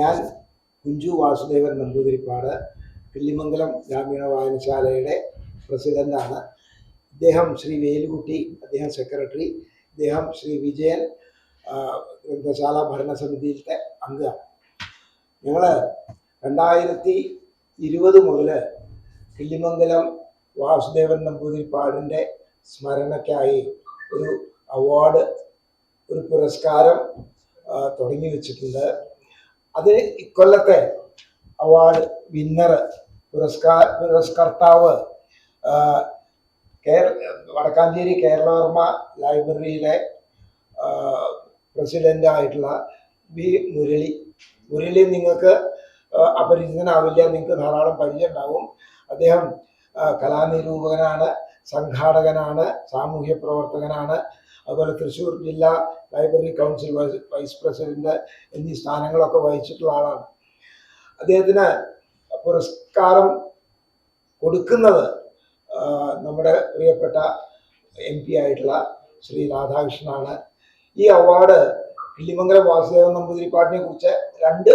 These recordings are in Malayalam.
ഞാൻ കുഞ്ചു വാസുദേവൻ നമ്പൂതിരിപ്പാട് കിള്ളിമംഗലം ഗ്രാമീണ വായനശാലയുടെ പ്രസിഡന്റാണ്. ഇദ്ദേഹം ശ്രീ വേലുകുട്ടി അദ്ദേഹം സെക്രട്ടറി. ഇദ്ദേഹം ശ്രീ വിജയൻ ഗ്രന്ഥശാല ഭരണസമിതിയിലത്തെ അംഗമാണ്. ഞങ്ങൾ രണ്ടായിരത്തി ഇരുപത് മുതൽ കിള്ളിമംഗലം വാസുദേവൻ നമ്പൂതിരിപ്പാടിന്റെ സ്മരണയ്ക്കായി ഒരു അവാർഡ് ഒരു പുരസ്കാരം തുടങ്ങി വെച്ചിട്ടുണ്ട്. അതിന് ഇക്കൊല്ലത്തെ അവാർഡ് വിന്നർ പുരസ്കാര പുരസ്കർത്താവ് കേര വടക്കാഞ്ചേരി കേരളവർമ്മ ലൈബ്രറിയിലെ പ്രസിഡന്റ് ആയിട്ടുള്ള വി മുരളി. മുരളി നിങ്ങൾക്ക് അപരിചിതനാവില്ല നിങ്ങൾക്ക് ധാരാളം പരിചയം ഉണ്ടാവും അദ്ദേഹം കലാനിരൂപകനാണ് സംഘാടകനാണ് സാമൂഹ്യ പ്രവർത്തകനാണ് അതുപോലെ തൃശ്ശൂർ ജില്ലാ ലൈബ്രറി കൗൺസിൽ വൈസ് പ്രസിഡന്റ് എന്നീ സ്ഥാനങ്ങളൊക്കെ വഹിച്ചിട്ടുള്ള ആളാണ്. അദ്ദേഹത്തിന് പുരസ്കാരം കൊടുക്കുന്നത് നമ്മുടെ പ്രിയപ്പെട്ട എം പി ആയിട്ടുള്ള ശ്രീ രാധാകൃഷ്ണനാണ്. ഈ അവാർഡ് കിള്ളിമംഗലം വാസുദേവൻ നമ്പൂതിരിപ്പാടിനെ കുറിച്ച് രണ്ട്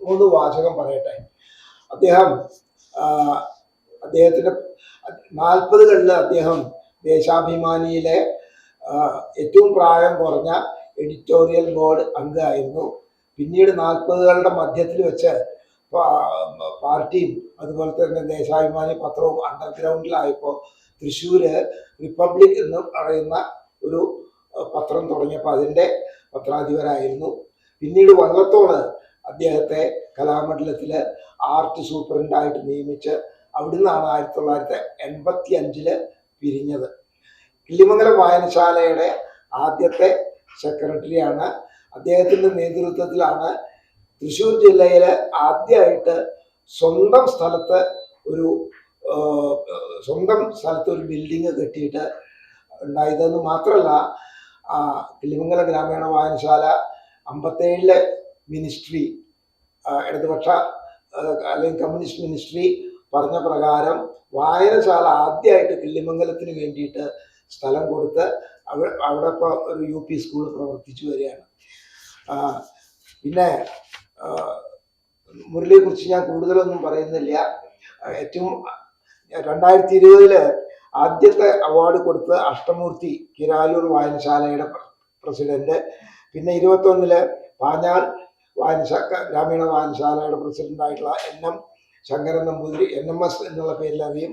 മൂന്ന് വാചകം പറയട്ടെ. അദ്ദേഹം അദ്ദേഹത്തിന്റെ നാൽപ്പതുകളിൽ അദ്ദേഹം ദേശാഭിമാനിയിലെ ഏറ്റവും പ്രായം കുറഞ്ഞ എഡിറ്റോറിയൽ ബോർഡ് അംഗമായിരുന്നു. പിന്നീട് നാൽപ്പതുകളുടെ മധ്യത്തിൽ വെച്ച് പാർട്ടിയും അതുപോലെ തന്നെ ദേശാഭിമാനി പത്രവും അണ്ടർഗ്രൗണ്ടിലായപ്പോൾ തൃശ്ശൂര് റിപ്പബ്ലിക് എന്ന് പറയുന്ന ഒരു പത്രം തുടങ്ങിയപ്പോൾ അതിന്റെ പത്രാധിപരായിരുന്നു. പിന്നീട് വള്ളത്തോട് അദ്ദേഹത്തെ കലാമണ്ഡലത്തിൽ ആർട്ട് സൂപ്രണ്ടായിട്ട് നിയമിച്ച് അവിടുന്നാണ് ആയിരത്തി തൊള്ളായിരത്തി എൺപത്തി അഞ്ചിൽ പിരിഞ്ഞത്. കിള്ളിമംഗലം വായനശാലയുടെ ആദ്യത്തെ സെക്രട്ടറിയാണ്. അദ്ദേഹത്തിന്റെ നേതൃത്വത്തിലാണ് തൃശ്ശൂർ ജില്ലയിൽ ആദ്യമായിട്ട് സ്വന്തം സ്ഥലത്ത് ഒരു സ്വന്തം സ്ഥലത്ത് ഒരു ബിൽഡിങ് കെട്ടിയിട്ട് ഉണ്ടായതെന്ന് മാത്രമല്ല ആ, കിള്ളിമംഗലം ഗ്രാമീണ വായനശാല അമ്പത്തേഴിലെ മിനിസ്ട്രി ഇടതുപക്ഷ അല്ലെങ്കിൽ കമ്മ്യൂണിസ്റ്റ് മിനിസ്ട്രി പറഞ്ഞ പ്രകാരം വായനശാല ആദ്യമായിട്ട് കിള്ളിമംഗലത്തിന് വേണ്ടിയിട്ട് സ്ഥലം കൊടുത്ത് അവിടെ അവിടെ ഇപ്പോൾ ഒരു യു പി സ്കൂൾ പ്രവർത്തിച്ചു വരികയാണ്. പിന്നെ മുരളിയെ കുറിച്ച് ഞാൻ കൂടുതലൊന്നും പറയുന്നില്ല. ഏറ്റവും രണ്ടായിരത്തി ഇരുപതിൽ ആദ്യത്തെ അവാർഡ് കൊടുത്ത് അഷ്ടമൂർത്തി കിരാലൂർ വായനശാലയുടെ പ്രസിഡന്റ്. പിന്നെ ഇരുപത്തൊന്നിൽ പാഞ്ഞാൾ വായനശാ ഗ്രാമീണ വായനശാലയുടെ പ്രസിഡന്റായിട്ടുള്ള N M Sankaran Namboothiri N M S എന്നുള്ള പേരിൽ അറിയും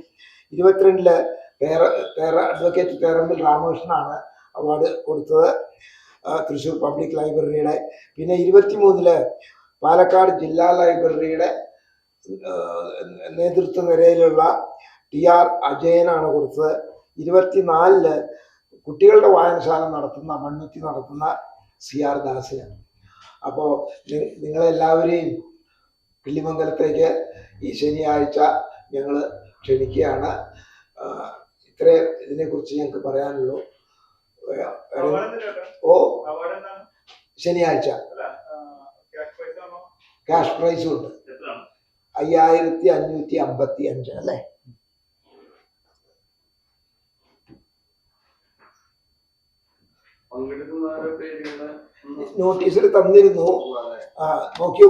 ഇരുപത്തിരണ്ടിൽ തേറ തേറ അഡ്വക്കേറ്റ് തേറമ്പിൽ രാമകൃഷ്ണനാണ് അവാർഡ് കൊടുത്തത്. തൃശ്ശൂർ പബ്ലിക് ലൈബ്രറിയുടെ പിന്നെ ഇരുപത്തി മൂന്നിൽ പാലക്കാട് ജില്ലാ ലൈബ്രറിയുടെ നേതൃത്വ നിരയിലുള്ള ടി ആർ അജയനാണ് കൊടുത്തത്. ഇരുപത്തിനാലിൽ കുട്ടികളുടെ വായനശാല നടത്തുന്ന മണ്ണുത്തി നടത്തുന്ന സി ആർ ദാസിന് അപ്പോൾ നിങ്ങളെല്ലാവരെയും കിള്ളിമംഗലത്തേക്ക് ഈ ശനിയാഴ്ച ഞങ്ങൾ ക്ഷണിക്കുകയാണ്. ഇത്രേ ഇതിനെക്കുറിച്ച് ഞങ്ങൾക്ക് പറയാനുള്ളൂ. ഓ ശനിയാഴ്ച. ക്യാഷ് പ്രൈസും ഉണ്ട്. അയ്യായിരത്തി അഞ്ഞൂറ്റി അമ്പത്തി അഞ്ച് അല്ലേ നോട്ടീസിൽ തന്നിരുന്നു. ആ, നോക്കി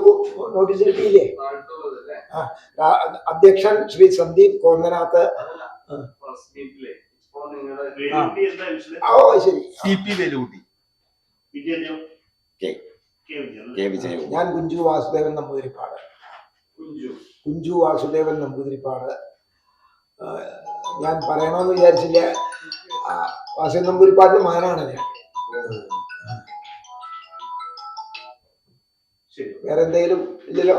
നോട്ടീസിൽ കിട്ടിയില്ലേ? അല്ലേ? അധ്യക്ഷൻ ശ്രീ സന്ദീപ് കോന്നനാഥ് സി പി ഞാൻ കുഞ്ചു വാസുദേവൻ നമ്പൂതിരിപ്പാട് കുഞ്ചു. വാസുദേവൻ നമ്പൂതിരിപ്പാട് ഞാൻ പറയണമെന്ന് വിചാരിച്ചില്ല. വാസുദേവൻ നമ്പൂതിരിപ്പാടിന്റെ മകനാണ് ഞാൻ. ശരി. വേറെ എന്തെങ്കിലും ഇല്ലല്ലോ?